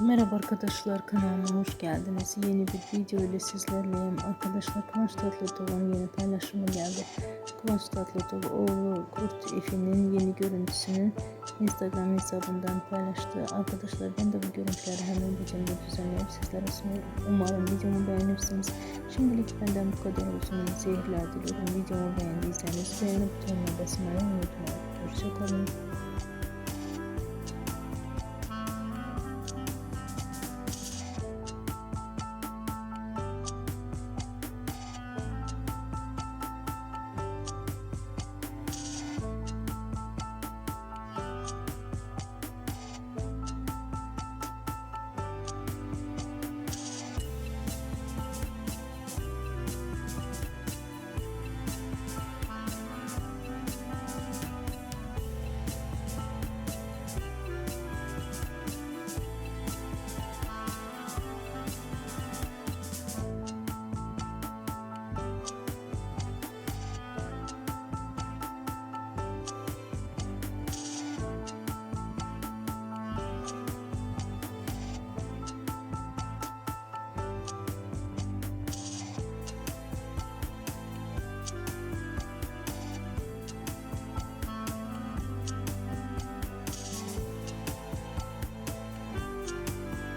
Merhaba arkadaşlar kanalıma hoş geldiniz. Yeni bir video ile sizlerleyim. Arkadaşlar Kıvanç Tatlıtuğ'un yeni paylaşımı geldi. Kıvanç Tatlıtuğ oğlu Kurt Efi'nin yeni görüntüsünü Instagram hesabından paylaştı. Arkadaşlar ben de bu görüntüleri hemen videomda düzenleyip sizlere sunuyorum. Umarım videomu beğenirsiniz. Şimdilik benden bu kadar olsun. Seyirler diliyorum. Videomu beğendiyseniz beğeni butonuna basmayı unutmayın. Hoşçakalın.